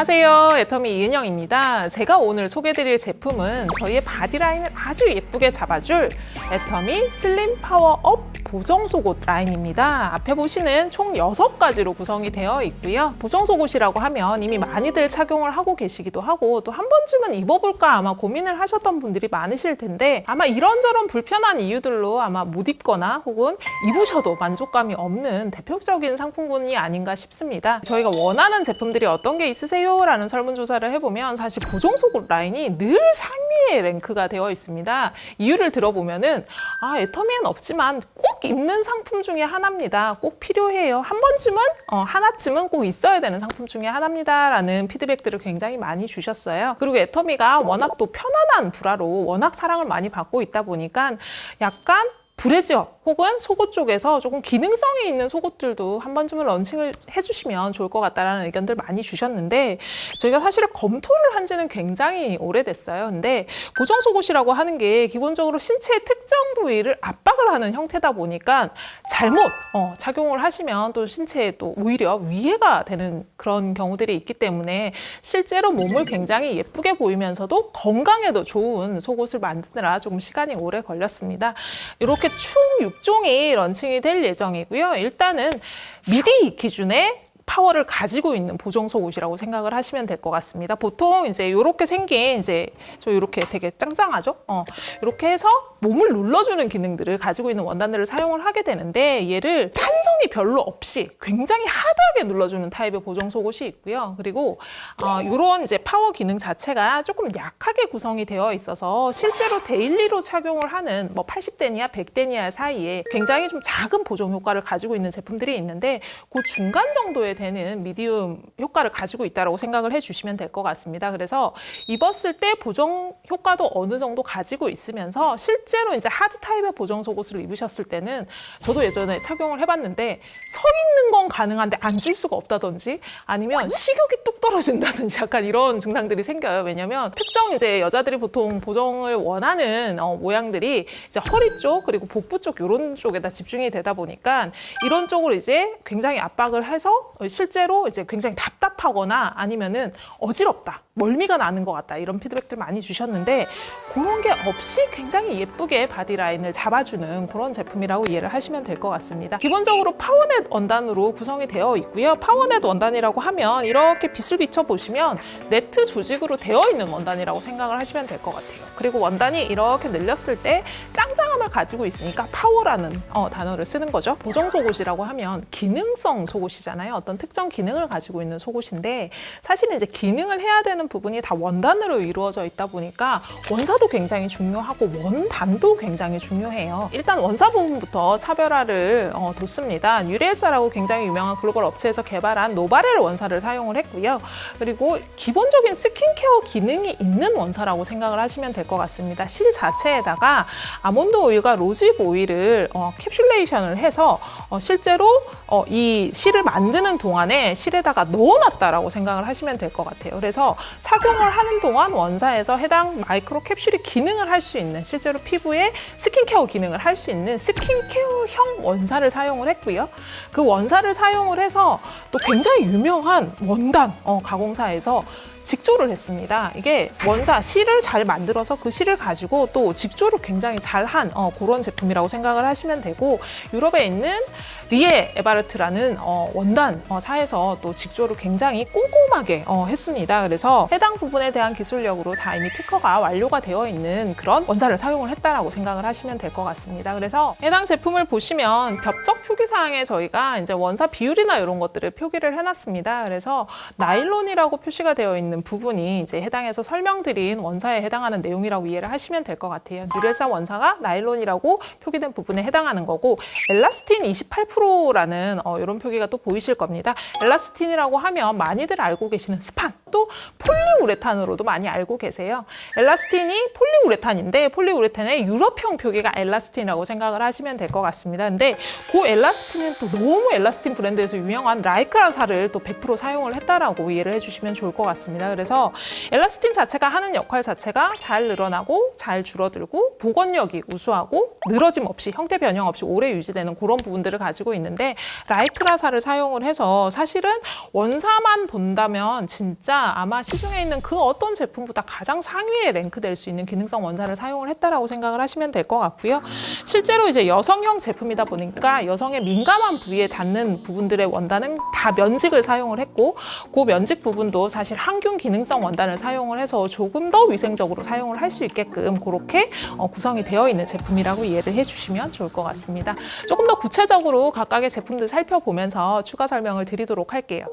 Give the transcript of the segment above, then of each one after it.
안녕하세요. 애터미 이은영입니다. 제가 오늘 소개드릴 제품은 저희의 바디라인을 아주 예쁘게 잡아줄 애터미 슬림 파워업 보정 속옷 라인입니다. 앞에 보시는 총 6가지로 구성이 되어 있고요. 보정 속옷이라고 하면 이미 많이들 착용을 하고 계시기도 하고 또 한 번쯤은 입어볼까 아마 고민을 하셨던 분들이 많으실 텐데 아마 이런저런 불편한 이유들로 아마 못 입거나 혹은 입으셔도 만족감이 없는 대표적인 상품군이 아닌가 싶습니다. 저희가 원하는 제품들이 어떤 게 있으세요? 라는 설문조사를 해보면 사실 보정 속옷 라인이 늘 상위에 랭크가 되어 있습니다. 이유를 들어보면은 아, 애터미엔 없지만 꼭 입는 상품 중에 하나입니다. 꼭 필요해요. 한 번쯤은 어, 하나쯤은 꼭 있어야 되는 상품 중에 하나입니다라는 피드백들을 굉장히 많이 주셨어요. 그리고 애터미가 워낙 또 편안한 브라로 워낙 사랑을 많이 받고 있다 보니까 약간 불의 지역 혹은 속옷 쪽에서 조금 기능성이 있는 속옷들도 한 번쯤은 런칭을 해주시면 좋을 것 같다라는 의견들 많이 주셨는데 저희가 사실은 검토를 한 지는 굉장히 오래됐어요. 근데 보정 속옷이라고 하는 게 기본적으로 신체의 특정 부위를 압박을 하는 형태다 보니까 잘못 어, 착용을 하시면 또 신체에 또 오히려 위해가 되는 그런 경우들이 있기 때문에 실제로 몸을 굉장히 예쁘게 보이면서도 건강에도 좋은 속옷을 만드느라 조금 시간이 오래 걸렸습니다. 이렇게 총 6종이 런칭이 될 예정이고요. 일단은 미디 기준의 파워를 가지고 있는 보정 속옷이라고 생각을 하시면 될 것 같습니다. 보통 이제 이렇게 생긴 이제 저 이렇게 되게 짱짱하죠? 어, 이렇게 해서 몸을 눌러주는 기능들을 가지고 있는 원단들을 사용을 하게 되는데 얘를 탄성이 별로 없이 굉장히 하드하게 눌러주는 타입의 보정 속옷이 있고요. 그리고 어, 이런 이제 파워 기능 자체가 조금 약하게 구성이 되어 있어서 실제로 데일리로 착용을 하는 뭐 80대니아 100대니아 사이에 굉장히 좀 작은 보정 효과를 가지고 있는 제품들이 있는데 그 중간 정도에 되는 미디움 효과를 가지고 있다고 생각을 해주시면 될 것 같습니다. 그래서 입었을 때 보정 효과도 어느 정도 가지고 있으면서 실제 로 이제 하드 타입의 보정 속옷을 입으셨을 때는 저도 예전에 착용을 해봤는데 서 있는 건 가능한데 앉을 수가 없다든지 아니면 식욕이 뚝 떨어진다든지 약간 이런 증상들이 생겨요. 왜냐면 특정 이제 여자들이 보통 보정을 원하는 어, 모양들이 이제 허리 쪽 그리고 복부 쪽 이런 쪽에다 집중이 되다 보니까 이런 쪽으로 이제 굉장히 압박을 해서 실제로 이제 굉장히 답답하거나 아니면은 어지럽다. 멀미가 나는 것 같다 이런 피드백들 많이 주셨는데 그런 게 없이 굉장히 예 쁘게 바디라인을 잡아주는 그런 제품이라고 이해를 하시면 될 것 같습니다. 기본적으로 파워넷 원단으로 구성이 되어 있고요. 파워넷 원단이라고 하면 이렇게 빛을 비춰 보시면 네트 조직으로 되어 있는 원단이라고 생각을 하시면 될 것 같아요. 그리고 원단이 이렇게 늘렸을 때 짱짱함을 가지고 있으니까 파워라는 어, 단어를 쓰는 거죠. 보정 속옷이라고 하면 기능성 속옷이잖아요. 어떤 특정 기능을 가지고 있는 속옷인데 사실은 이제 기능을 해야 되는 부분이 다 원단으로 이루어져 있다 보니까 원사도 굉장히 중요하고 원단 도 굉장히 중요해요. 일단 원사 부분부터 차별화를 어, 뒀습니다. 유리엘사라고 굉장히 유명한 글로벌 업체에서 개발한 노바렐 원사를 사용을 했고요. 그리고 기본적인 스킨케어 기능이 있는 원사라고 생각을 하시면 될 것 같습니다. 실 자체에다가 아몬드 오일과 로직 오일을 어, 캡슐레이션을 해서 어, 실제로 어, 이 실을 만드는 동안에 실에다가 넣어놨다라고 생각을 하시면 될 것 같아요. 그래서 착용을 하는 동안 원사에서 해당 마이크로 캡슐이 기능을 할 수 있는 실제로 피부 에 스킨케어 기능을 할 수 있는 스킨케어형 원사를 사용을 했고요. 그 원사를 사용을 해서 또 굉장히 유명한 원단 어, 가공사에서 직조를 했습니다. 이게 원사 실을 잘 만들어서 그 실을 가지고 또 직조를 굉장히 잘한 어, 그런 제품이라고 생각을 하시면 되고 유럽에 있는 리에 에바르트라는 어, 원단 어, 사에서 또 직조를 굉장히 꼼꼼하게 어, 했습니다. 그래서 해당 부분에 대한 기술력으로 다 이미 특허가 완료가 되어 있는 그런 원사를 사용을 했다라고 생각을 하시면 될 것 같습니다. 그래서 해당 제품을 보시면 벽적 표기 사항에 저희가 이제 원사 비율이나 이런 것들을 표기를 해놨습니다. 그래서 나일론이라고 표시가 되어 있는 부분이 이제 해당해서 설명드린 원사에 해당하는 내용이라고 이해를 하시면 될 것 같아요. 유레사 원사가 나일론이라고 표기된 부분에 해당하는 거고 엘라스틴 28% 라는 어, 이런 표기가 또 보이실 겁니다. 엘라스틴이라고 하면 많이들 알고 계시는 스판 또 폴리우레탄으로도 많이 알고 계세요. 엘라스틴이 폴리우레탄인데 폴리우레탄의 유럽형 표기가 엘라스틴이라고 생각을 하시면 될 것 같습니다. 근데 그 엘라스틴은 또 너무 엘라스틴 브랜드에서 유명한 라이크라사를 또 100% 사용을 했다라고 이해를 해주시면 좋을 것 같습니다. 그래서 엘라스틴 자체가 하는 역할 자체가 잘 늘어나고 잘 줄어들고 복원력이 우수하고 늘어짐 없이 형태 변형 없이 오래 유지되는 그런 부분들을 가지고 있는데 라이크라사를 사용을 해서 사실은 원사만 본다면 진짜 아마 시중에 있는 그 어떤 제품보다 가장 상위에 랭크될 수 있는 기능성 원단을 사용을 했다라고 생각을 하시면 될 것 같고요. 실제로 이제 여성형 제품이다 보니까 여성의 민감한 부위에 닿는 부분들의 원단은 다 면직을 사용을 했고 그 면직 부분도 사실 항균 기능성 원단을 사용을 해서 조금 더 위생적으로 사용을 할 수 있게끔 그렇게 어, 구성이 되어 있는 제품이라고 이해를 해주시면 좋을 것 같습니다. 조금 더 구체적으로 각각의 제품들 살펴보면서 추가 설명을 드리도록 할게요.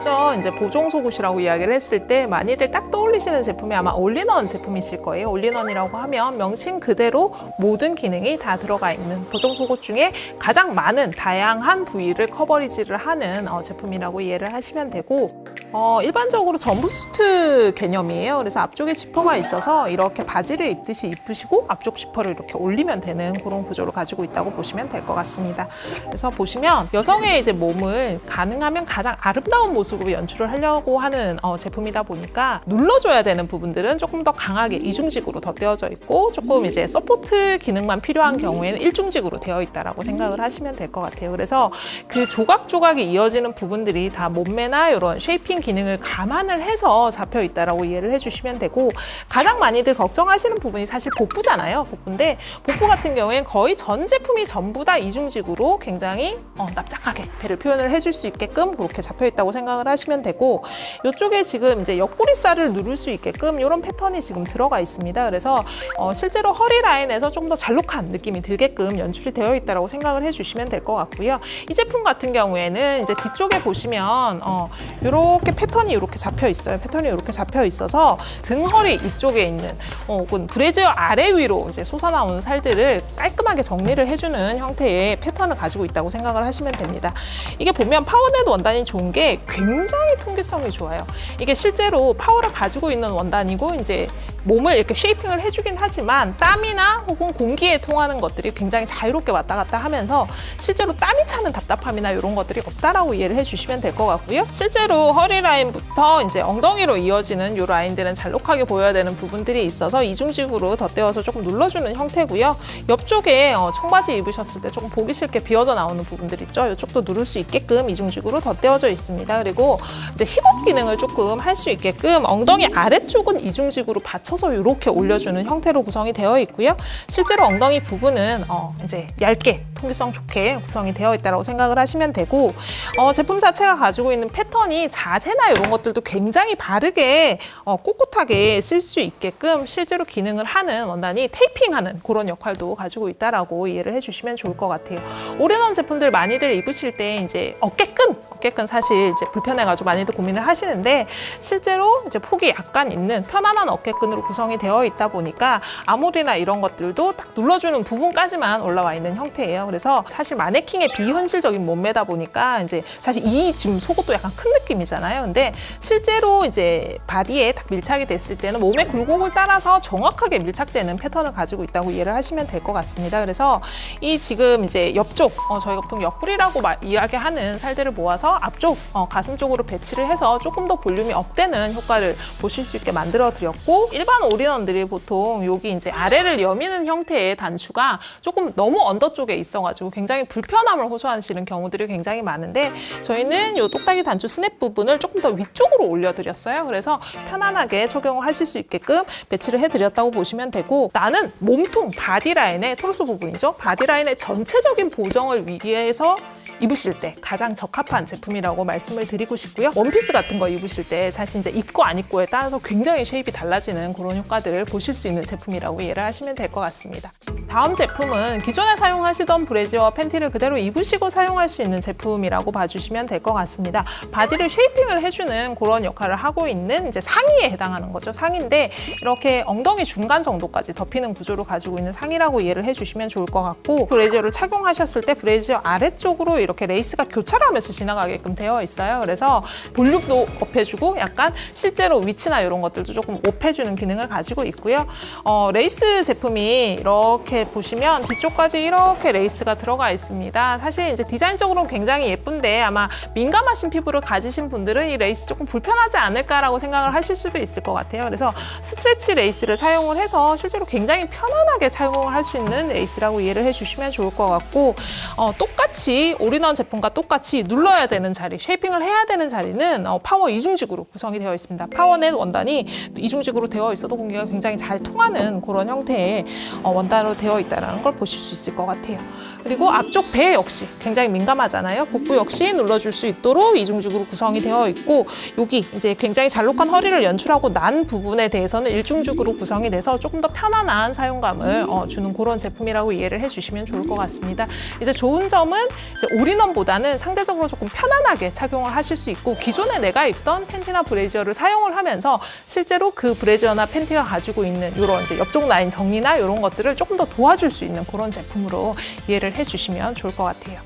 먼저 이제 보정 속옷이라고 이야기를 했을 때 많이들 딱 떠올리시는 제품이 아마 올리원 제품이실 거예요. 올리원이라고 하면 명칭 그대로 모든 기능이 다 들어가 있는 보정 속옷 중에 가장 많은 다양한 부위를 커버리지를 하는 어, 제품이라고 이해를 하시면 되고 어, 일반적으로 전부스트 개념이에요. 그래서 앞쪽에 지퍼가 있어서 이렇게 바지를 입듯이 입으시고 앞쪽 지퍼를 이렇게 올리면 되는 그런 구조를 가지고 있다고 보시면 될 것 같습니다. 그래서 보시면 여성의 이제 몸을 가능하면 가장 아름다운 모습으로 연출을 하려고 하는 어, 제품이다 보니까 눌러줘야 되는 부분들은 조금 더 강하게 이중직으로 덧대어져 있고 조금 이제 서포트 기능만 필요한 경우에는 일중직으로 되어 있다라고 생각을 하시면 될 것 같아요. 그래서 그 조각조각이 이어지는 부분들이 다 몸매나 이런 쉐이핑 기능을 감안을 해서 잡혀 있다라고 이해를 해주시면 되고 가장 많이들 걱정하시는 부분이 사실 복부잖아요. 복부인데 복부 같은 경우에는 거의 전 제품이 전부 다 이중직으로 굉장히 어, 납작하게 배를 표현을 해줄 수 있게끔 그렇게 잡혀 있다고 생각을 하시면 되고 이쪽에 지금 이제 옆구리살을 누를 수 있게끔 이런 패턴이 지금 들어가 있습니다. 그래서 어, 실제로 허리 라인에서 좀 더 잘록한 느낌이 들게끔 연출이 되어 있다고 생각을 해주시면 될 것 같고요. 이 제품 같은 경우에는 이제 뒤쪽에 보시면 어, 이렇게 패턴이 이렇게 잡혀 있어요. 패턴이 이렇게 잡혀 있어서 등 허리 이쪽에 있는 어, 혹은 브래지어 아래 위로 이제 솟아나오는 살들을 깔끔하게 정리를 해주는 형태의 패턴을 가지고 있다고 생각을 하시면 됩니다. 이게 보면 파워넷 원단이 좋은 게 굉장히 통기성이 좋아요. 이게 실제로 파워를 가지고 있는 원단이고 이제 몸을 이렇게 쉐이핑을 해주긴 하지만 땀이나 혹은 공기에 통하는 것들이 굉장히 자유롭게 왔다 갔다 하면서 실제로 땀이 차는 답답함이나 이런 것들이 없다라고 이해를 해주시면 될 것 같고요. 실제로 허리 라인부터 이제 엉덩이로 이어지는 이 라인들은 잘록하게 보여야 되는 부분들이 있어서 이중직으로 덧대어서 조금 눌러주는 형태고요. 옆쪽에 어, 청바지 입으셨을 때 조금 보기 싫게 비어져 나오는 부분들 있죠. 이쪽도 누를 수 있게끔 이중직으로 덧대어져 있습니다. 그리고 이제 힙업 기능을 조금 할 수 있게끔 엉덩이 아래쪽은 이중직으로 받쳐 서 이렇게 올려주는 형태로 구성이 되어 있고요. 실제로 엉덩이 부분은 어, 이제 얇게 통기성 좋게 구성이 되어 있다고 생각을 하시면 되고 어, 제품 자체가 가지고 있는 패턴이 자세나 이런 것들도 굉장히 바르게 어, 꼿꼿하게 쓸 수 있게끔 실제로 기능을 하는 원단이 테이핑하는 그런 역할도 가지고 있다라고 이해를 해주시면 좋을 것 같아요. 올인원 제품들 많이들 입으실 때 이제 어깨끈 어깨끈 사실 이제 불편해가지고 많이들 고민을 하시는데 실제로 이제 폭이 약간 있는 편안한 어깨끈으로 구성이 되어 있다 보니까 아몰이나 이런 것들도 딱 눌러주는 부분까지만 올라와 있는 형태예요. 그래서 사실 마네킹의 비현실적인 몸매다 보니까 이제 사실 이 지금 속옷도 약간 큰 느낌이잖아요. 근데 실제로 이제 바디에 딱 밀착이 됐을 때는 몸의 굴곡을 따라서 정확하게 밀착되는 패턴을 가지고 있다고 이해를 하시면 될 것 같습니다. 그래서 이 지금 이제 옆쪽 어, 저희가 보통 옆구리라고 마- 이야기하는 살들을 모아서 앞쪽 어, 가슴 쪽으로 배치를 해서 조금 더 볼륨이 업되는 효과를 보실 수 있게 만들어 드렸고 일반 올인원들이 보통 여기 이제 아래를 여미는 형태의 단추가 조금 너무 언더 쪽에 있어가지고 굉장히 불편함을 호소하시는 경우들이 굉장히 많은데 저희는 이 똑딱이 단추 스냅 부분을 조금 더 위쪽으로 올려드렸어요. 그래서 편안하게 착용을 하실 수 있게끔 배치를 해드렸다고 보시면 되고 나는 몸통 바디라인의 토르소 부분이죠. 바디라인의 전체적인 보정을 위해서 입으실 때 가장 적합한 제품이라고 말씀을 드리고 싶고요. 원피스 같은 거 입으실 때 사실 이제 입고 안 입고에 따라서 굉장히 쉐입이 달라지는 그런 효과들을 보실 수 있는 제품이라고 이해를 하시면 될 것 같습니다. 다음 제품은 기존에 사용하시던 브래지어와 팬티를 그대로 입으시고 사용할 수 있는 제품이라고 봐주시면 될 것 같습니다. 바디를 쉐이핑을 해주는 그런 역할을 하고 있는 이제 상의에 해당하는 거죠. 상의인데 이렇게 엉덩이 중간 정도까지 덮이는 구조를 가지고 있는 상의라고 이해를 해주시면 좋을 것 같고 브래지어를 착용하셨을 때 브래지어 아래쪽으로 이렇게 레이스가 교차하면서 지나가게끔 되어 있어요. 그래서 볼륨도 업해주고 약간 실제로 위치나 이런 것들도 조금 업해주는 기능을 가지고 있고요. 어, 레이스 제품이 이렇게 보시면 뒤쪽까지 이렇게 레이스가 들어가 있습니다. 사실 이제 디자인적으로는 굉장히 예쁜데 아마 민감하신 피부를 가지신 분들은 이 레이스 조금 불편하지 않을까라고 생각을 하실 수도 있을 것 같아요. 그래서 스트레치 레이스를 사용을 해서 실제로 굉장히 편안하게 사용을 할 수 있는 레이스라고 이해를 해주시면 좋을 것 같고 어, 똑같이 올인원 제품과 똑같이 눌러야 되는 자리, 쉐이핑을 해야 되는 자리는 어, 파워 이중직으로 구성이 되어 있습니다. 파워넷 원단이 이중직으로 되어 있어도 공기가 굉장히 잘 통하는 그런 형태의 어, 원단으로 되어 있다는 걸 보실 수 있을 것 같아요. 그리고 앞쪽 배 역시 굉장히 민감하잖아요. 복부 역시 눌러줄 수 있도록 이중직으로 구성이 되어 있고 여기 이제 굉장히 잘록한 허리를 연출하고 난 부분에 대해서는 일중직으로 구성이 돼서 조금 더 편안한 사용감을 어, 주는 그런 제품이라고 이해를 해주시면 좋을 것 같습니다. 이제 좋은 점은 이제 올인원보다는 상대적으로 조금 편안하게 착용을 하실 수 있고 기존에 내가 입던 팬티나 브래지어를 사용을 하면서 실제로 그 브래지어나 팬티가 가지고 있는 이런 이제 옆쪽 라인 정리나 이런 것들을 조금 더 도 와줄 수 있는 그런 제품으로 이해를 해주시면 좋을 것 같아요.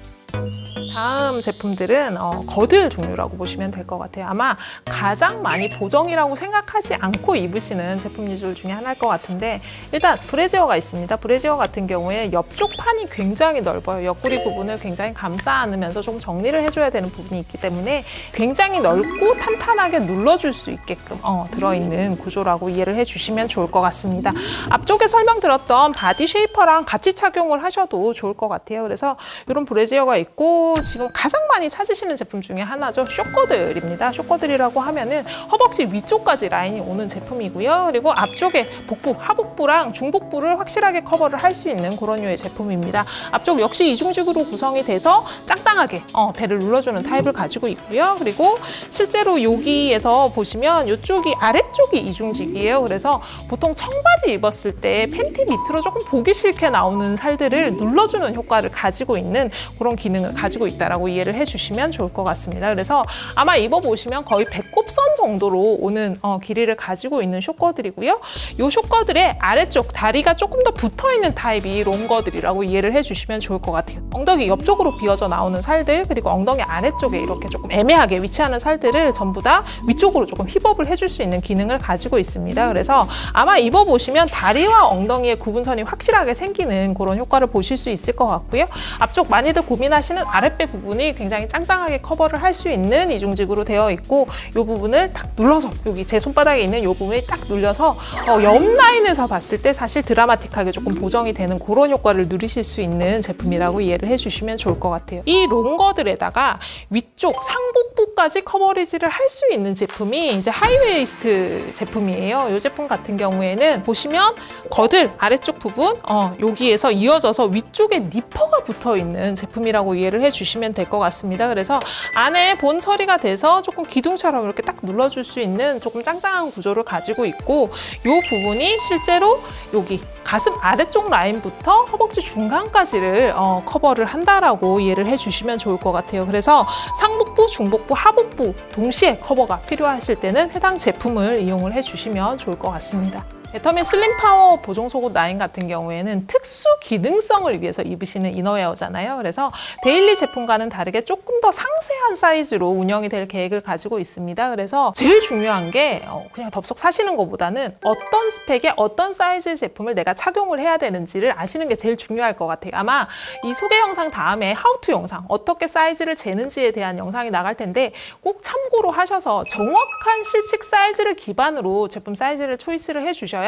다음 제품들은 어, 거들 종류라고 보시면 될 것 같아요. 아마 가장 많이 보정이라고 생각하지 않고 입으시는 제품 유줄 중에 하나일 것 같은데 일단 브래지어가 있습니다. 브래지어 같은 경우에 옆쪽 판이 굉장히 넓어요. 옆구리 부분을 굉장히 감싸 안으면서 좀 정리를 해줘야 되는 부분이 있기 때문에 굉장히 넓고 탄탄하게 눌러줄 수 있게끔 어, 들어있는 구조라고 이해를 해주시면 좋을 것 같습니다. 앞쪽에 설명드렸던 바디 쉐이퍼랑 같이 착용을 하셔도 좋을 것 같아요. 그래서 이런 브래지어가 있고 지금 가장 많이 찾으시는 제품 중에 하나죠. 쇼커들입니다. 쇼커들이라고 하면은 허벅지 위쪽까지 라인이 오는 제품이고요. 그리고 앞쪽에 복부, 하복부랑 중복부를 확실하게 커버를 할 수 있는 그런 류의 제품입니다. 앞쪽 역시 이중직으로 구성이 돼서 짱짱하게 어, 배를 눌러주는 타입을 가지고 있고요. 그리고 실제로 여기에서 보시면 이쪽이 아래쪽이 이중직이에요. 그래서 보통 청바지 입었을 때 팬티 밑으로 조금 보기 싫게 나오는 살들을 눌러주는 효과를 가지고 있는 그런 기능을 가지고 있다 라고 이해를 해주시면 좋을 것 같습니다. 그래서 아마 입어보시면 거의 배꼽선 정도로 오는 어, 길이를 가지고 있는 쇼커들이고요. 이 쇼커들의 아래쪽 다리가 조금 더 붙어 있는 타입이 롱거들이라고 이해를 해주시면 좋을 것 같아요. 엉덩이 옆쪽으로 비어져 나오는 살들 그리고 엉덩이 아래쪽에 이렇게 조금 애매하게 위치하는 살들을 전부 다 위쪽으로 조금 힙업을 해줄 수 있는 기능을 가지고 있습니다. 그래서 아마 입어보시면 다리와 엉덩이의 구분선이 확실하게 생기는 그런 효과를 보실 수 있을 것 같고요. 앞쪽 많이들 고민하시는 아랫배 부분이 굉장히 짱짱하게 커버를 할 수 있는 이중직으로 되어 있고 이 부분을 딱 눌러서 여기 제 손바닥에 있는 이 부분이 딱 눌려서 어, 옆 라인에서 봤을 때 사실 드라마틱하게 조금 보정이 되는 그런 효과를 누리실 수 있는 제품이라고 이해를 해주시면 좋을 것 같아요. 이 롱거들에다가 위쪽 상복부까지 커버리지를 할 수 있는 제품이 이제 하이웨이스트 제품이에요. 이 제품 같은 경우에는 보시면 거들 아래쪽 부분 어, 여기에서 이어져서 위쪽에 니퍼가 붙어 있는 제품이라고 이해를 해주시면 될 것 같습니다. 그래서 안에 본 처리가 돼서 조금 기둥처럼 이렇게 딱 눌러줄 수 있는 조금 짱짱한 구조를 가지고 있고 이 부분이 실제로 여기 가슴 아래쪽 라인부터 허벅지 중간까지를 어, 커버를 한다라고 이해를 해주시면 좋을 것 같아요. 그래서 상복부, 중복부, 하복부 동시에 커버가 필요하실 때는 해당 제품을 이용을 해주시면 좋을 것 같습니다. 애터미 슬림 파워 보정 속옷 라인 같은 경우에는 특수 기능성을 위해서 입으시는 이너웨어잖아요. 그래서 데일리 제품과는 다르게 조금 더 상세한 사이즈로 운영이 될 계획을 가지고 있습니다. 그래서 제일 중요한 게 어, 그냥 덥석 사시는 것보다는 어떤 스펙의 어떤 사이즈의 제품을 내가 착용을 해야 되는지를 아시는 게 제일 중요할 것 같아요. 아마 이 소개 영상 다음에 하우투 영상 어떻게 사이즈를 재는지에 대한 영상이 나갈 텐데 꼭 참고로 하셔서 정확한 실측 사이즈를 기반으로 제품 사이즈를 초이스를 해주셔야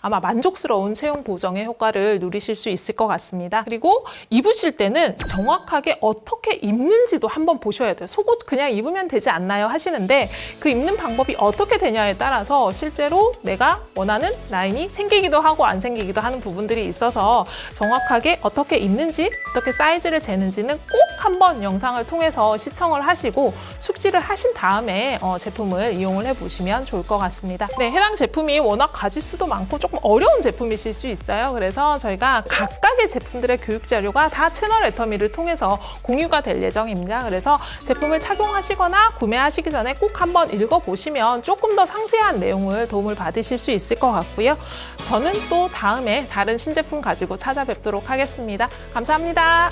아마 만족스러운 채용 보정의 효과를 누리실 수 있을 것 같습니다. 그리고 입으실 때는 정확하게 어떻게 입는지도 한번 보셔야 돼요. 속옷 그냥 입으면 되지 않나요? 하시는데 그 입는 방법이 어떻게 되냐에 따라서 실제로 내가 원하는 라인이 생기기도 하고 안 생기기도 하는 부분들이 있어서 정확하게 어떻게 입는지 어떻게 사이즈를 재는지는 꼭 한번 영상을 통해서 시청을 하시고 숙지를 하신 다음에 어, 제품을 이용을 해보시면 좋을 것 같습니다. 네, 해당 제품이 워낙 가짓수 도 많고 조금 어려운 제품이실 수 있어요. 그래서 저희가 각각의 제품들의 교육 자료가 다 채널 애터미를 통해서 공유가 될 예정입니다. 그래서 제품을 착용하시거나 구매하시기 전에 꼭 한번 읽어보시면 조금 더 상세한 내용을 도움을 받으실 수 있을 것 같고요. 저는 또 다음에 다른 신제품 가지고 찾아뵙도록 하겠습니다. 감사합니다.